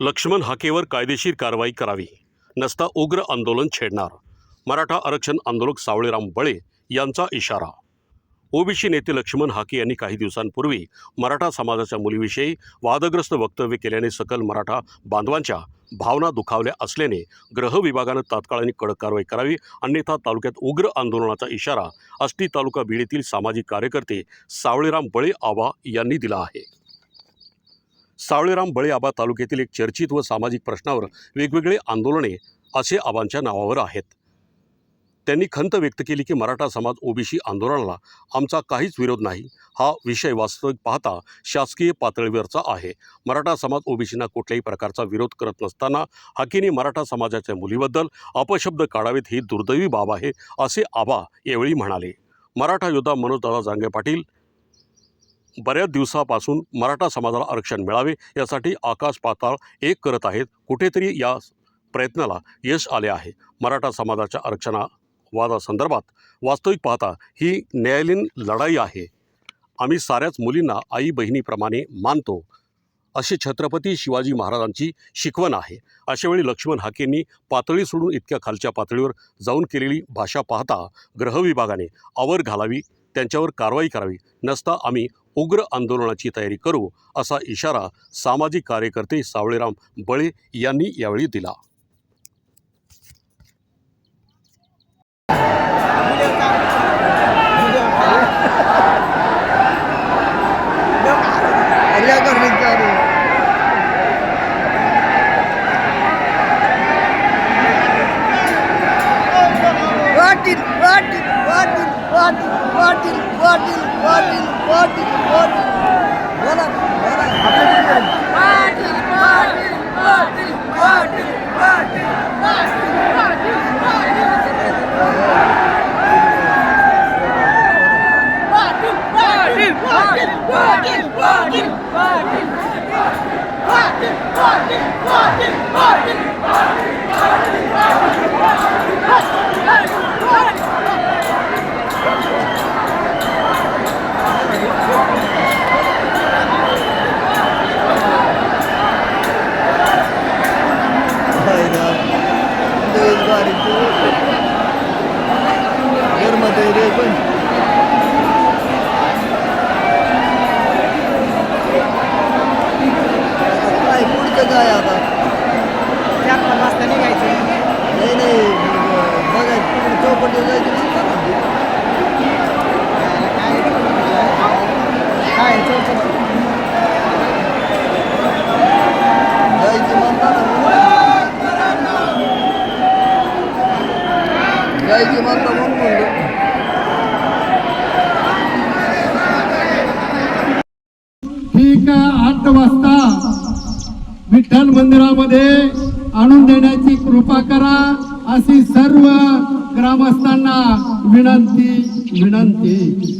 लक्ष्मण हाकेवर कायदेशीर कारवाई करावी. नसता उग्र आंदोलन छेडणार. मराठा आरक्षण आंदोलक सावळेराम बळे यांचा इशारा. ओबीसी नेते लक्ष्मण हाके यांनी काही दिवसांपूर्वी मराठा समाजाच्या मुलीविषयी वादग्रस्त वक्तव्य केल्याने सकल मराठा बांधवांच्या भावना दुखावल्या असल्याने ग्रह विभागानं तात्काळ आणि कडक कारवाई करावी अन्यथा तालुक्यात उग्र आंदोलनाचा इशारा आष्टी तालुका बीड येथील सामाजिक कार्यकर्ते सावळेराम बळे आबा यांनी दिला आहे. सावळेराम बळे आबा तालुक्यातील एक चर्चित व सामाजिक प्रश्नावर वेगवेगळे आंदोलने असे आबांच्या नावावर आहेत. त्यांनी खंत व्यक्त केली की मराठा समाज ओबीसी आंदोलनाला आमचा काहीच विरोध नाही हा विषय वास्तविक पाहता शासकीय पातळीवरचा आहे. मराठा समाज ओबीसींना कुठल्याही प्रकारचा विरोध करत नसताना हाकेने मराठा समाजाच्या मुलीबद्दल अपशब्द काढावेत ही दुर्दैवी बाब आहे असे आबा यावेळी म्हणाले. मराठा योद्धा मनोजदादा जांगे पाटील बऱ्याच दिवसापासून मराठा समाजाला आरक्षण मिळावे यासाठी आकाश पाताळ एक करत आहेत. कुठेतरी या प्रयत्नाला यश आले आहे. मराठा समाजाच्या आरक्षणा वादासंदर्भात वास्तविक पाहता ही न्यायालयीन लढाई आहे. आम्ही साऱ्याच मुलींना आई बहिणीप्रमाणे मानतो अशी छत्रपती शिवाजी महाराजांची शिकवण आहे. अशावेळी लक्ष्मण हाकेंनी पातळी सोडून इतक्या खालच्या पातळीवर जाऊन केलेली भाषा पाहता गृहविभागाने आवर घालावी त्यांच्यावर कारवाई करावी नसता आम्ही उग्र आंदोलनाची तयारी करू असा इशारा सामाजिक कार्यकर्ते सावळेराम बळे यांनी यावेळी दिला What in, what in, what in, what in, what in. పార్టీకి పార్టీ మన మన party party party party party party party party party party जायचं म्हणता म्हणून म्हणलं ठीक आठ वाजता विठ्ठल मंदिरामध्ये आणून देण्याची कृपा करा अशी सर्व ग्रामस्थांना विनंती विनंती.